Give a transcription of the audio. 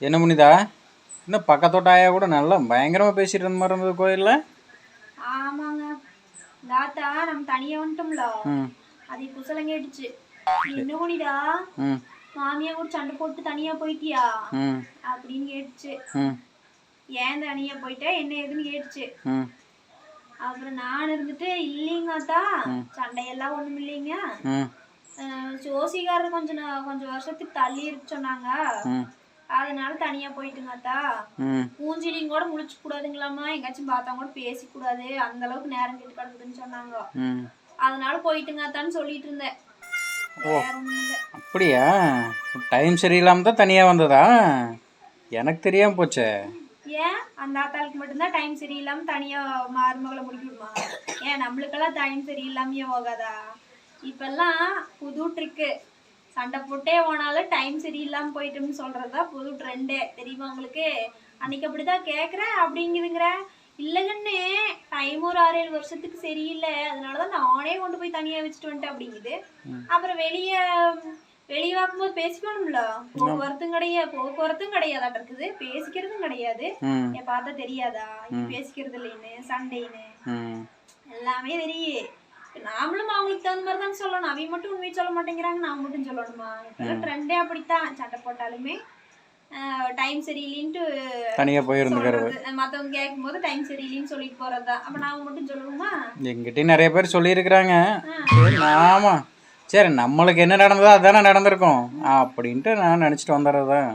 என்ன புனிதா? இன்னும் பக்கத்தோட்ட ஆயா கூட நல்லா பயங்கரமாக பேசிட்டு இருந்த மாதிரி இருந்தது கோயிலில்? ஆமாங்க. தாத்தா நம்ம தனியா வந்துட்டோம்ல. அது குசலம் கேட்டுச்சு என்ன பண்ணிடா ம். மாமியா கூட சண்டை போட்டு தனியா போயிட்டியா? அப்படின்னு கேட்டுச்சு. ஏன் தனியா போயிட்ட? என்ன ஏதுன்னு கேட்டுச்சு. அப்புறம் நான் இருந்துட்டு இல்லைங்க அத்தா சண்டையெல்லாம் ஒண்ணும் இல்லைங்க. ஜோசிகாரர் கொஞ்சம் கொஞ்சம் வருஷத்துக்கு தள்ளி இருக்கு சொன்னாங்க. அதனால தனியா போயிட்டுங்க அத்தா. ம். மூஞ்சிலியும் கூட முழிச்சு கூடாதுங்களாமா எங்காச்சும் பார்த்தா கூட பேசி கூடாது அந்த அளவுக்கு நேரம் கெட்டு கிடக்குதுன்னு சொன்னாங்க அதனால போயிட்டுங்க அத்தான்னு சொல்லிட்டு இருந்தேன். அப்படியா? டைம் சரியில்லாமல் தான் தனியாக வந்ததா? எனக்கு தெரியாமல் போச்சே. ஏன்? அந்த ஆத்தாளுக்கு மட்டும்தான் டைம் சரியில்லாம தனியா மருமகளை முடிக்கணுமா ஏன்? நம்மளுக்கெல்லாம் டைம் சரியில்லாமயே போகாதா? இப்பெல்லாம் புது ட்ரிக்கு சண்டை போட்டே போனாலும் டைம் சரியில்லாம போயிட்டோம்னு சொல்றதுதான் புது ட்ரெண்டே தெரியுமா உங்களுக்கு? அன்னைக்கு அப்படிதான் கேக்குறேன் அப்படிங்குதுங்கிற? இல்லைங்கன்னு டைம் ஒரு ஆறு ஏழு வருஷத்துக்கு சரியில்லை. அதனாலதான் நானே கொண்டு போய் தனியா வச்சுட்டு வந்துட்டேன் அப்படிங்குது. அப்புறம் வெளியே வெளியே பார்க்கும்போது பேசிக்கணும்ல? போக்குவரத்தும் கிடையாது போக்குவரத்தும் கிடையாதாட்ட இருக்குது. பேசிக்கிறதும் கிடையாது. என் பார்த்தா தெரியாதா? பேசிக்கிறது இல்லைன்னு சண்டைன்னு. எல்லாமே தெரியும் நாமளும் அவங்களுக்கு தகுந்த மாதிரி தான் சொல்லணும். அவங்க மட்டும் உண்மையை சொல்ல மாட்டேங்கிறாங்க. நான் மட்டும் சொல்லணுமா? ட்ரெண்டே அப்படித்தான் சண்டை போட்டாலுமே டைம் சரியில்லைன்ட்டு தனியாக போயிருந்துக்கிறது சொல்றது. மத்தவங்க கேட்கும் போது டைம் சரியில்லைன்னு சொல்லிட்டு போறதுதான் அப்ப நாம மட்டும் சொல்லணுமா? எங்கிட்டயும் நிறைய பேர் சொல்லியிருக்கிறாங்க. சரி ஆமாம் சரி நம்மளுக்கு என்ன நடந்ததோ அதானே நடந்திருக்கும். அப்படின்ட்டு நான் நினச்சிட்டு வந்துடுறது தான்